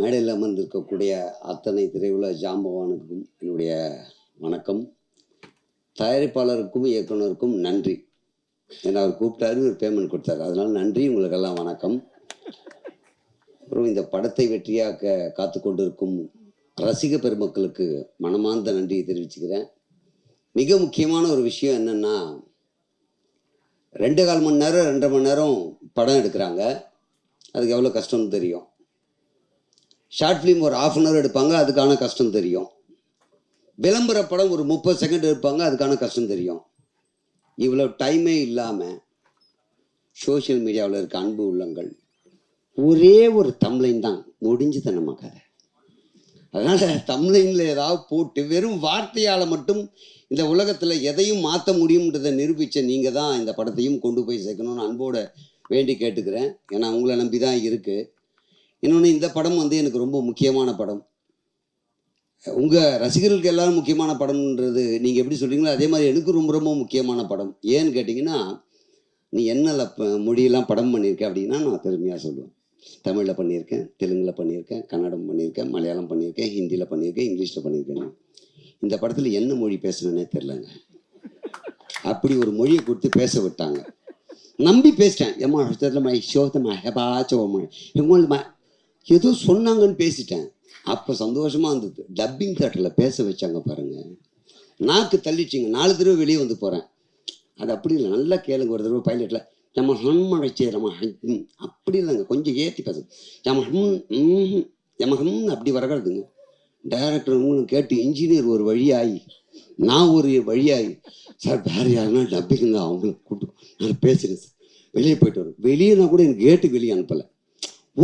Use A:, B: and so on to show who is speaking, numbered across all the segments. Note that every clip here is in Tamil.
A: மேடையில் அமர்ந்திருக்கக்கூடிய அத்தனை திரையுல ஜாம்பவானுக்கும் என்னுடைய வணக்கம். தயாரிப்பாளருக்கும் இயக்குனருக்கும் நன்றி. ஏன்னா அவர் கூப்பிட்டாரு ஒரு பேமெண்ட் கொடுத்தாரு. அதனால நன்றி உங்களுக்கெல்லாம் வணக்கம். அப்புறம் இந்த படத்தை வெற்றியாக்க காத்து கொண்டிருக்கும் ரசிக பெருமக்களுக்கு மனமார்ந்த நன்றியை தெரிவிச்சுக்கிறேன். மிக முக்கியமான ஒரு விஷயம் என்னென்னா ரெண்டு கால் மணி நேரம் ரெண்டரை மணி நேரம் படம் எடுக்கிறாங்க. அதுக்கு எவ்வளோ கஷ்டம்னு தெரியும். ஷார்ட் ஃபிலிம் ஒரு ஆஃப் அன் ஹவர் எடுப்பாங்க அதுக்கான கஷ்டம் தெரியும். விளம்பர படம் ஒரு முப்பது செகண்ட் எடுப்பாங்க அதுக்கான கஷ்டம் தெரியும். இவ்வளோ டைமே இல்லாமல் சோஷியல் மீடியாவில் இருக்க அன்பு உள்ளங்கள் ஒரே ஒரு தம்லைன் தான் முடிஞ்சுது நம்ம கதை அதனால் தம்லைனில் ஏதாவது போட்டு வெறும் வார்த்தையால் மட்டும் இந்த உலகத்தில் எதையும் மாற்ற முடியும்ன்றதை நிரூபித்த நீங்கள் தான் இந்த படத்தையும் கொண்டு போய் சேர்க்கணும்னு அன்போட வேண்டி கேட்டுக்கிறேன். ஏன்னா உங்களை நம்பி தான் இருக்குது இன்னொன்று இந்த படம் வந்து எனக்கு ரொம்ப முக்கியமான படம். உங்கள் ரசிகர்களுக்கு எல்லாரும் முக்கியமான படம்ன்றது நீங்கள் எப்படி சொல்கிறீங்களோ அதே மாதிரி எனக்கு ரொம்ப ரொம்ப முக்கியமான படம். ஏன்னு கேட்டிங்கன்னா நீ என்னல மொழியெல்லாம் படம் பண்ணியிருக்க அப்படின்னா நான் பெருமையாக சொல்லுவேன். தமிழில் பண்ணியிருக்கேன் தெலுங்கில் பண்ணியிருக்கேன் கன்னடம் பண்ணியிருக்கேன் மலையாளம் பண்ணியிருக்கேன் ஹிந்தியில் பண்ணியிருக்கேன் இங்கிலீஷில் பண்ணியிருக்கேன். இந்த படத்தில் என்ன மொழி பேசணுன்னே தெரிலங்க அப்படி ஒரு மொழியை கொடுத்து பேச விட்டாங்க. நம்பி பேசிட்டேன். எம்மா மை சோதமா ஹெபாச்சோமா இவங்க ஏதோ சொன்னாங்கன்னு பேசிட்டேன். அப்போ சந்தோஷமாக இருந்தது. டப்பிங் தேட்டரில் பேச வச்சாங்க பாருங்கள் நாக்கு தள்ளிச்சிங்க நாலு தடவை வெளியே வந்து போகிறேன் அது அப்படி இல்லை. நல்லா கேளுங்க. ஒரு தடவை பைலட்டில் நம்ம ஹம்மழை சேரமா ஹம் அப்படி இல்லைங்க. கொஞ்சம் ஏற்றி பேச. நம்ம ஹம் ம்ஹும். நம்ம ஹம் அப்படி வரக்கூடாதுங்க டைரக்டர் உங்களும் கேட்டு இன்ஜினியர் ஒரு வழியாகி நான் ஒரு வழியாகி சார் வேறு யாருன்னா டப்பிங்க அவங்களுக்கு கூப்பிட்டு நான் பேசுகிறேன் சார் வெளியே போயிட்டு வரும் வெளியேனா கூட எனக்கு கேட்டுக்கு வெளியே அனுப்பலை.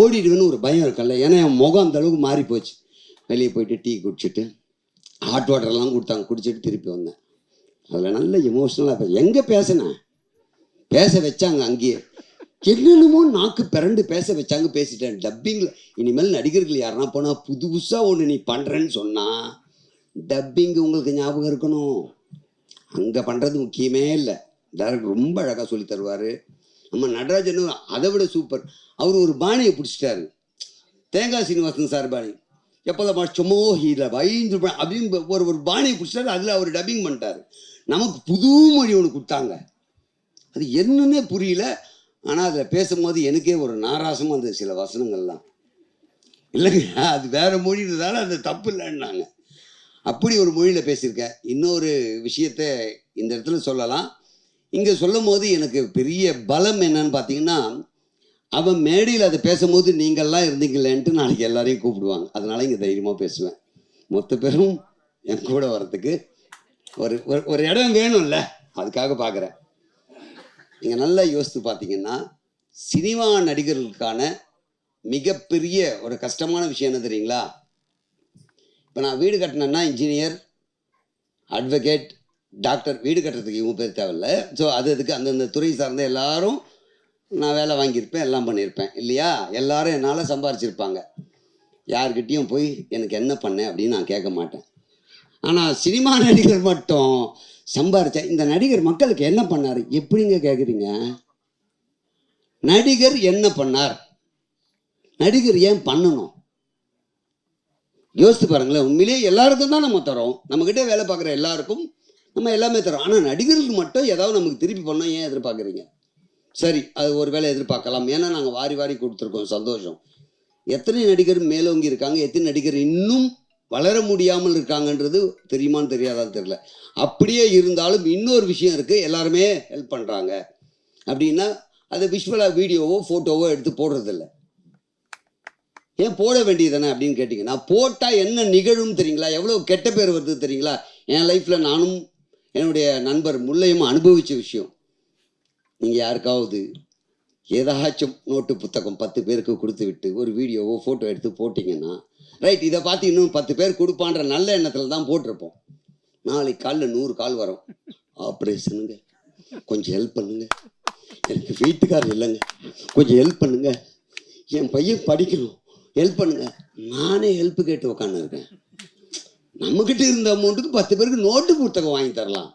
A: ஓடிடுவேன்னு ஒரு பயம் இருக்கல்ல. ஏன்னா என் முகம் அந்த அளவுக்கு மாறி போச்சு. வெளியே போயிட்டு டீ குடிச்சிட்டு ஹாட் வாட்டர்லாம் கொடுத்தாங்க. குடிச்சிட்டு திருப்பி வந்தேன். அதில் நல்ல எமோஷ்னலாக எங்கே பேசினேன் பேச வச்சாங்க அங்கேயே. என்னென்னமோ நாக்கு பிறண்டு பேச வச்சாங்க பேசிட்டேன். டப்பிங்கில் இனிமேல் நடிகர்கள் யாருன்னா போனால் புதுசாக ஒன்று நீ பண்ணுறேன்னு சொன்னால் டப்பிங் உங்களுக்கு ஞாபகம் இருக்கணும். அங்கே பண்ணுறது முக்கியமே இல்லை. டேரக்டர் ரொம்ப அழகாக சொல்லி தருவார். நம்ம நடராஜன் அதை விட சூப்பர் அவர் ஒரு பாணியை பிடிச்சிட்டாரு. தேங்காய் சீனிவாசன் சார் பாணி. எப்போதான் சும்மா ஹீல ஐந்து அப்படின்னு ஒரு ஒரு பாணியை பிடிச்சிட்டாரு. அதில் அவர் டப்பிங் பண்ணிட்டாரு. நமக்கு புது மொழி ஒன்று கொடுத்தாங்க. அது என்னன்னே புரியல. ஆனால் அதில் பேசும்போது எனக்கே ஒரு நாராசமாக இருந்தது சில வசனங்கள்லாம். இல்லைங்க அது வேறு மொழின்றதால அது தப்பு இல்லைன்னாங்க. அப்படி ஒரு மொழியில் பேசியிருக்கேன். இன்னொரு விஷயத்த இந்த இடத்துல சொல்லலாம். இங்கே சொல்லும் போது எனக்கு பெரிய பலம் என்னன்னு பார்த்தீங்கன்னா அவன் மேடையில் அதை பேசும்போது நீங்கள்லாம் இருந்தீங்களேன்ட்டு நாளைக்கு எல்லாரையும் கூப்பிடுவாங்க. அதனால் இங்கே தைரியமாக பேசுவேன். மொத்த பேரும் என் கூட வர்றதுக்கு ஒரு ஒரு- ஒரு இடம் வேணும்ல அதுக்காக பார்க்குறேன் நீங்கள் நல்லா யோசித்து பார்த்தீங்கன்னா சினிமா நடிகர்களுக்கான மிகப்பெரிய ஒரு கஷ்டமான விஷயம் என்ன தெரியுங்களா? இப்போ நான் வீடு கட்டினேன்னா இன்ஜினியர் அட்வொகேட் டாக்டர் வீடு கட்டுறதுக்கு இவங்க பேர் தேவையில்ல. ஸோ அது அதுக்கு அந்தந்த துறை சார்ந்த எல்லாரும் நான் வேலை வாங்கியிருப்பேன் எல்லாம் பண்ணியிருப்பேன். இல்லையா? எல்லாரும் என்னால் சம்பாரிச்சிருப்பாங்க. யார்கிட்டேயும் போய் எனக்கு என்ன பண்ணேன் அப்படின்னு நான் கேட்க மாட்டேன். ஆனால் சினிமா நடிகர் மட்டும் சம்பாரிச்ச இந்த நடிகர் மக்களுக்கு என்ன பண்ணார்? எப்படிங்க கேட்குறீங்க நடிகர் என்ன பண்ணார்? நடிகர் ஏன் பண்ணணும்? யோசித்து பாருங்களேன். உண்மையிலேயே எல்லாருக்கும் தான் நம்ம தரோம். நம்மக்கிட்டே வேலை பார்க்குற எல்லாருக்கும் நம்ம எல்லாமே தரோம். ஆனால் நடிகர்களுக்கு மட்டும் ஏதாவது நமக்கு திருப்பி பண்ணோம் ஏன் எதிர்பார்க்குறீங்க? சரி அது ஒரு வேளை எதிர்பார்க்கலாம். ஏன்னா நாங்கள் வாரி வாரி கொடுத்துருக்கோம். சந்தோஷம். எத்தனை நடிகர் மேலோங்கி இருக்காங்க எத்தனை நடிகர் இன்னும் வளர முடியாமல் இருக்காங்கன்றது தெரியுமான்னு தெரியாதான்னு தெரியல. அப்படியே இருந்தாலும் இன்னொரு விஷயம் இருக்குது எல்லாருமே ஹெல்ப் பண்ணுறாங்க அப்படின்னா அதை விஷுவலாக வீடியோவோ ஃபோட்டோவோ எடுத்து போடுறதில்ல. ஏன் போட வேண்டியதானே அப்படின்னு கேட்டிங்கன்னா போட்டால் என்ன நிகழும் தெரியுங்களா? எவ்வளோ கெட்ட பேர் வருது தெரியுங்களா? என் லைஃப்பில் நானும் என்னுடைய நண்பர் முல்லையும் அனுபவித்த விஷயம். நீங்கள் யாருக்காவது ஏதாச்சும் நோட்டு புத்தகம் பத்து பேருக்கு கொடுத்து விட்டு ஒரு வீடியோவோ ஃபோட்டோ எடுத்து போட்டிங்கன்னா ரைட் இதை பார்த்து இன்னும் பத்து பேர் கொடுப்பான்ற நல்ல எண்ணத்தில் தான் போட்டிருப்போம். நாளைக்கு காலைல நூறு கால் வரும். ஆப்ரேஷனுங்க. கொஞ்சம் ஹெல்ப் பண்ணுங்க. எனக்கு வீட்டுக்காரர் இல்லைங்க. கொஞ்சம் ஹெல்ப் பண்ணுங்க. என் பையன் படிக்கணும். ஹெல்ப் பண்ணுங்க. நானே ஹெல்ப் கேட்டு உக்காந்துருக்கேன். நம்மக்கிட்ட இருந்த அமௌண்ட்டுக்கு பத்து பேருக்கு நோட்டு புத்தகம் வாங்கி தரலாம்.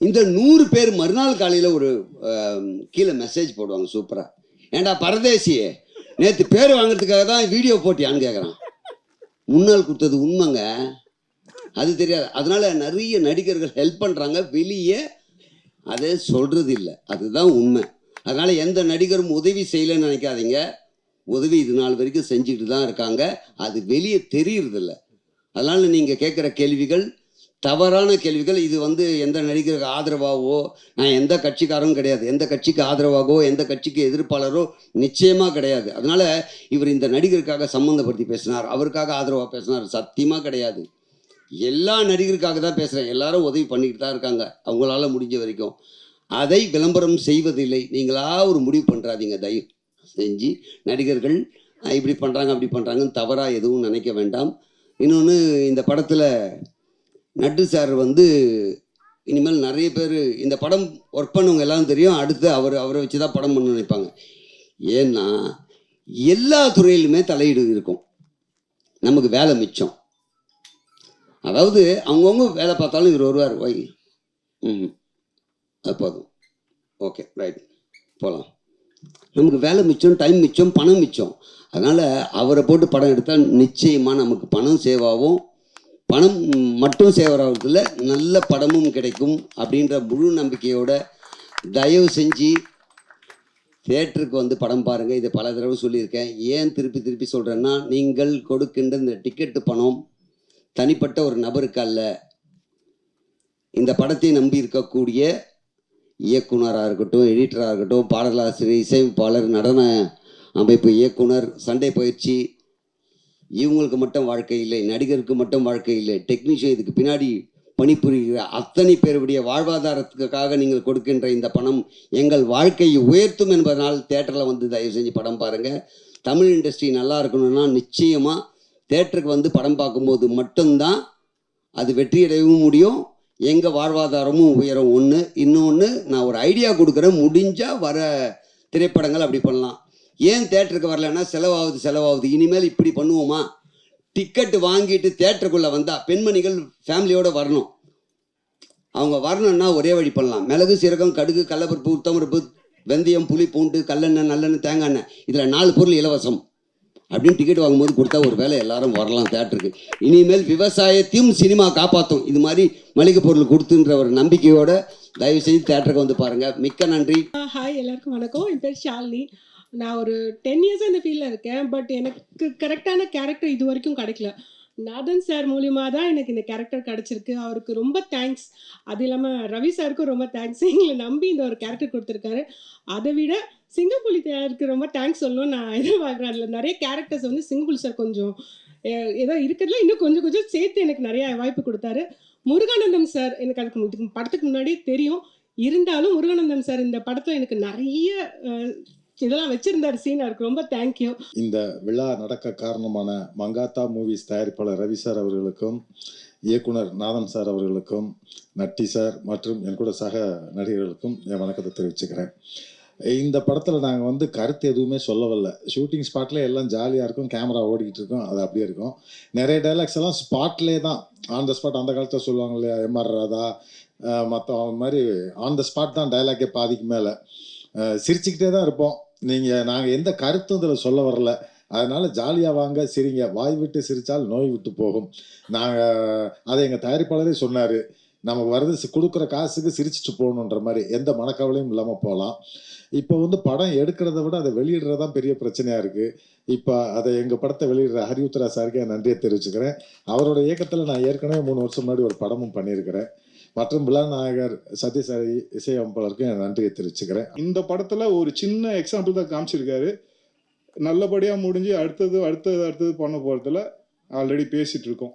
A: இந்த நூறு பேர் மறுநாள் காலையில் ஒரு கீழே மெசேஜ் போடுவாங்க சூப்பராக ஏன்டா பரதேசியே நேற்று பேர் வாங்குறதுக்காக தான் வீடியோ போட்டியான்னு கேட்குறான் முன்னாள் கொடுத்தது உண்மைங்க. அது தெரியாது. அதனால நிறைய நடிகர்கள் ஹெல்ப் பண்ணுறாங்க வெளியே அதை சொல்கிறது இல்லை. அதுதான் உண்மை. அதனால் எந்த நடிகரும் உதவி செய்யலைன்னு நினைக்காதீங்க. உதவி இது நாள் வரைக்கும் செஞ்சுக்கிட்டு தான் இருக்காங்க. அது வெளியே தெரியறதில்லை. அதனால் நீங்கள் கேட்குற கேள்விகள் தவறான கேள்விகள் இது வந்து எந்த நடிகருக்கு ஆதரவாகவோ நான் எந்த கட்சிக்காரரும் கிடையாது. எந்த கட்சிக்கு ஆதரவாகவோ எந்த கட்சிக்கு எதிர்ப்பாளரோ நிச்சயமாக கிடையாது. அதனால் இவர் இந்த நடிகருக்காக சம்மந்தப்படுத்தி பேசினார். அவருக்காக ஆதரவாக பேசினார். சத்தியமாக கிடையாது. எல்லா நடிகருக்காக தான் பேசுகிறேன் எல்லாரும் உதவி பண்ணிக்கிட்டு தான் இருக்காங்க. அவங்களால முடிஞ்ச வரைக்கும். அதை விளம்பரம் செய்வதில்லை. நீங்களா ஒரு முடிவு பண்ணுறாதீங்க தயவு செஞ்சு நடிகர்கள் இப்படி பண்ணுறாங்க அப்படி பண்ணுறாங்கன்னு தவறாக எதுவும் நினைக்க வேண்டாம். இன்னொன்று இந்த படத்தில் நட்டு சார் வந்து இனிமேல் நிறைய பேர் இந்த படம் ஒர்க் பண்ணவங்க எல்லாம் தெரியும். அடுத்து அவர் அவரை வச்சு தான் படம் பண்ண நினைப்பாங்க. ஏன்னா எல்லா துறையிலுமே தலையீடு இருக்கும். நமக்கு வேலை மிச்சம். அதாவது அவங்கவுங்க வேலை பார்த்தாலும் இவர் வருவார். வை. ம். அது போதும். Okay right. போகலாம் நமக்கு வேலை மிச்சம் டைம் மிச்சம் பணம் மிச்சம். அதனால் அவரை போட்டு படம் எடுத்தால் நிச்சயமாக நமக்கு பணம் சேவ் ஆகும் பணம் மட்டும் சேவ் ஆகிறதுல நல்ல படமும் கிடைக்கும் அப்படின்ற முழு நம்பிக்கையோட தயவு செஞ்சு தேட்டருக்கு வந்து படம் பாருங்கள் இதை பல தடவை சொல்லியிருக்கேன். ஏன் திருப்பி திருப்பி சொல்கிறேன்னா நீங்கள் கொடுக்கின்ற இந்த டிக்கெட்டு பணம் தனிப்பட்ட ஒரு நபருக்கு அல்ல. இந்த படத்தை நம்பி இருக்கக்கூடிய இயக்குனராக இருக்கட்டும் எடிட்டராக இருக்கட்டும் பாடலாசிரியர் இசையமைப்பாளர் நடன அமைப்பு இயக்குனர் சண்டை பயிற்சி. இவங்களுக்கு மட்டும் வாழ்க்கை இல்லை நடிகருக்கு மட்டும் வாழ்க்கை இல்லை டெக்னீஷியன் இதுக்கு பின்னாடி பணிபுரிகிற அத்தனை பேருடைய வாழ்வாதாரத்துக்காக நீங்கள் கொடுக்கின்ற இந்த பணம் எங்கள் வாழ்க்கையை உயர்த்தும் என்பதனால் தேட்டரில் வந்து தயவு செஞ்சு படம் பாருங்கள் தமிழ் இண்டஸ்ட்ரி நல்லா இருக்கணும்னா நிச்சயமாக தேட்டருக்கு வந்து படம் பார்க்கும்போது மட்டும்தான் அது வெற்றியடையவும் முடியும். எங்கள் வாழ்வாதாரமும் உயரும். ஒன்று இன்னொன்று நான் ஒரு ஐடியா கொடுக்குறேன். முடிஞ்சால் வர திரைப்படங்கள் அப்படி பண்ணலாம். ஏன் தேட்டருக்கு வரலன்னா செலவாகுது செலவாகுது. இனிமேல் இப்படி பண்ணுவோமா? டிக்கெட்டு வாங்கிட்டு தேட்டருக்குள்ளே வந்தால் பெண்மணிகள் ஃபேமிலியோடு வரணும். அவங்க வரணும்னா ஒரே வழி பண்ணலாம். மிளகு சீரகம் கடுகு கடலப்பருப்பு உத்தமருப்பு வெந்தயம் புளி பூண்டு கல்லெண்ணெய் நல்லெண்ணெய் தேங்காய் எண்ணெய். இதில் நாலு பொருள் இலவசம். அப்படின்னு டிக்கெட் வாங்கும்போது கொடுத்தா ஒரு வேளை எல்லாரும் வரலாம் தேட்டருக்கு இனிமேல் விவசாயத்தையும் சினிமா காப்பாற்றும் இது மாதிரி மளிகை பொருள் கொடுத்துன்ற ஒரு நம்பிக்கையோட தயவு செய்து தேட்டருக்கு வந்து பாருங்க. மிக்க நன்றி.
B: ஹாய் எல்லாருக்கும் வணக்கம். என் பேர் ஷாலினி. நான் ஒரு டென் இயர்ஸாக இந்த ஃபீல்டில் இருக்கேன். பட் எனக்கு கரெக்டான கேரக்டர் இது வரைக்கும் கிடைக்கல. நாதன் சார் மூலியமா தான் எனக்கு இந்த கேரக்டர் கிடச்சிருக்கு. அவருக்கு ரொம்ப தேங்க்ஸ் அது இல்லாமல் ரவி சாருக்கும் ரொம்ப தேங்க்ஸ் எங்களை நம்பி இந்த ஒரு கேரக்டர் கொடுத்துருக்காரு. அதை விட சிங்கப்புலி சாருக்கு ரொம்ப தேங்க்ஸ் சொல்லணும் நான் எதிர்பார்க்குறேன். அதில் நிறைய கேரக்டர்ஸ் வந்து சிங்கப்புலி சார் கொஞ்சம் ஏதோ இருக்கிறதுல இன்னும் கொஞ்சம் கொஞ்சம் சேர்த்து எனக்கு நிறைய வாய்ப்பு கொடுத்தாரு. முருகானந்தம் சார் எனக்கு அதுக்கு படத்துக்கு முன்னாடியே தெரியும். இருந்தாலும் முருகானந்தம் சார் இந்த படத்தில் எனக்கு நிறைய இதெல்லாம் வச்சிருந்தார் சீன் அவருக்கு ரொம்ப தேங்க்யூ
C: இந்த விழா நடக்க காரணமான மங்காத்தா மூவிஸ் தயாரிப்பாளர் ரவி சார் அவர்களுக்கும் இயக்குனர் நாதன் சார் அவர்களுக்கும் நட்டி சார் மற்றும் என் கூட சக நடிகர்களுக்கும் என் வணக்கத்தை தெரிவிச்சுக்கிறேன். இந்த படத்தில் நாங்கள் வந்து கருத்து எதுவுமே சொல்லவில்லை. ஷூட்டிங் ஸ்பாட்டில் எல்லாம் ஜாலியாக இருக்கும். கேமரா ஓடிக்கிட்டு இருக்கும். அது அப்படியே இருக்கும். நிறைய டைலாக்ஸ் எல்லாம் ஸ்பாட்லேயே தான். ஆன் த ஸ்பாட் அந்த காலத்தில் சொல்லுவாங்க இல்லையா எம்ஆர் ராதா மற்ற மாதிரி ஆன் த ஸ்பாட் தான் டைலாக்கே பாதிக்கு மேலே. சிரிச்சுக்கிட்டே தான் இருப்போம். நீங்கள் நாங்கள் எந்த கருத்தும் இதில் சொல்ல வரல. அதனால் ஜாலியாக வாங்க சிரிங்க. வாய் விட்டு சிரித்தால் நோய் விட்டு போகும். நாங்கள் அதை எங்கள் தயாரிப்பாளரே சொன்னார். நமக்கு வரது கொடுக்குற காசுக்கு சிரிச்சுட்டு போகணுன்ற மாதிரி. எந்த மனக்கவலையும் இல்லாமல் போகலாம். இப்போ வந்து படம் எடுக்கிறத விட அதை வெளியிடுறது தான் பெரிய பிரச்சனையாக இருக்குது இப்போ அதை எங்கள் படத்தை வெளியிடுற ஹரியுத்ரா சாருக்கு என் நன்றியை தெரிவிச்சுக்கிறேன். அவரோட இயக்கத்தில் நான் ஏற்கனவே மூணு வருஷம் முன்னாடி ஒரு படமும் பண்ணியிருக்கிறேன். மற்றும் விழாநாயகர் சத்யசாரி ஹரி இசையமைப்பாளருக்கும் என் நன்றியை தெரிவிச்சுக்கிறேன்.
D: இந்த படத்தில் ஒரு சின்ன எக்ஸாம்பிள் தான் காமிச்சிருக்காரு. நல்லபடியாக முடிஞ்சு அடுத்தது அடுத்தது அடுத்தது பண்ண போகிறதுல ஆல்ரெடி பேசிகிட்டு இருக்கோம்.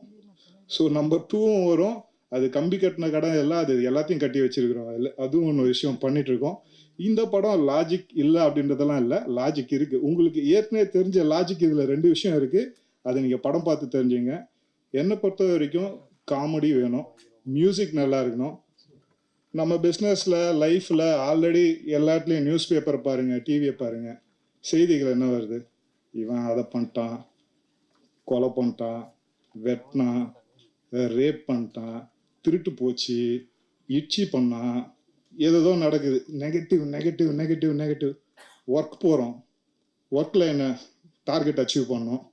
D: ஸோ நம்பர் டூவும் வரும். அது கம்பி கட்டின கடை எல்லாம் அது எல்லாத்தையும் கட்டி வச்சிருக்கிறோம். அதுவும் ஒன்று விஷயம் பண்ணிட்டு இருக்கோம். இந்த படம் லாஜிக் இல்லை அப்படின்றதெல்லாம் இல்லை. லாஜிக் இருக்கு. உங்களுக்கு ஏற்கனவே தெரிஞ்ச லாஜிக் இதில் ரெண்டு விஷயம் இருக்கு. அதை நீங்கள் படம் பார்த்து தெரிஞ்சுங்க. என்னை பொறுத்த வரைக்கும் காமெடி வேணும். மியூசிக் நல்லா இருக்கணும். நம்ம பிஸ்னஸில் லைஃப்பில் ஆல்ரெடி எல்லாத்துலேயும் நியூஸ் பேப்பர் பாருங்கள் டிவியை பாருங்கள் செய்திகள் என்ன வருது? இவன் அதை பண்ணிட்டான் கொலை பண்ணிட்டான் வெட்டினான் ரேப் பண்ணிட்டான் திருட்டு போச்சு இட்சி பண்ணான் ஏதேதோ நடக்குது. Negative negative negative negative work போகிறோம் ஒர்க்கில் என்ன டார்கெட் அச்சீவ் பண்ணோம்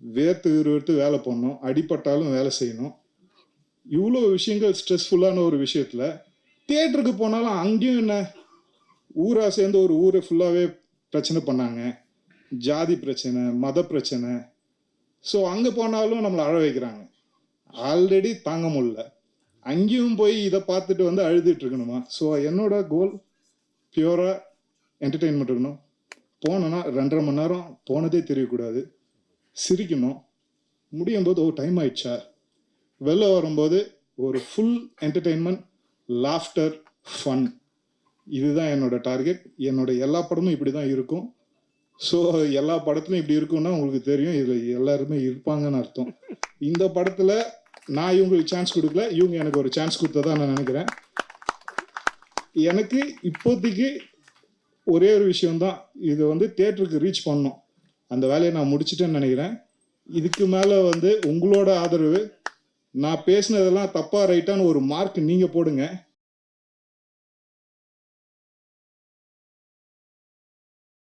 D: வேர்த்து வேர்த்து வேலை பண்ணோம் அடிபட்டாலும் வேலை செய்யணும். இவ்வளோ விஷயங்கள் ஸ்ட்ரெஸ்ஃபுல்லான ஒரு விஷயத்தில் தியேட்டருக்கு போனாலும் அங்கேயும் என்ன? ஊரா சேர்ந்து ஒரு ஊரை ஃபுல்லாகவே பிரச்சனை பண்ணாங்க. ஜாதி பிரச்சனை மத பிரச்சனை. ஸோ அங்கே போனாலும் நம்மளை அழ வைக்கிறாங்க. ஆல்ரெடி தாங்க முடியல. அங்கேயும் போய் இதை பார்த்துட்டு வந்து அழுதுட்டு இருக்கணுமா? ஸோ என்னோட கோல் பியூராக என்டர்டெயின்மெண்ட் இருக்கணும். போனேன்னா ரெண்டரை மணி நேரம் போனதே தெரியக்கூடாது. சிரிக்கணும். முடியும் போது ஓ டைம் ஆயிடுச்சா? வெளில வரும்போது ஒரு ஃபுல் என்டர்டெயின்மெண்ட் லாஃப்டர் ஃபன் இதுதான் என்னோட டார்கெட் என்னோட எல்லா படமும் இப்படி தான் இருக்கும். ஸோ எல்லா படத்துலையும் இப்படி இருக்கும்னா உங்களுக்கு தெரியும். இதில் எல்லாருமே இருப்பாங்கன்னு அர்த்தம். இந்த படத்தில் நான் இவங்களுக்கு சான்ஸ் கொடுக்கல. இவங்க எனக்கு ஒரு சான்ஸ் கொடுத்ததா நான் நினைக்கிறேன். எனக்கு இப்போதைக்கு ஒரே ஒரு விஷயம்தான். இதை வந்து தேட்டருக்கு ரீச் பண்ணோம் அந்த வேலையை நான் முடிச்சிட்டேன்னு நினைக்கிறேன். இதுக்கு மேலே வந்து உங்களோட ஆதரவு நான் பேசினதெல்லாம் தப்பா ரைட்டான்னு ஒரு மார்க் நீங்கள் போடுங்க.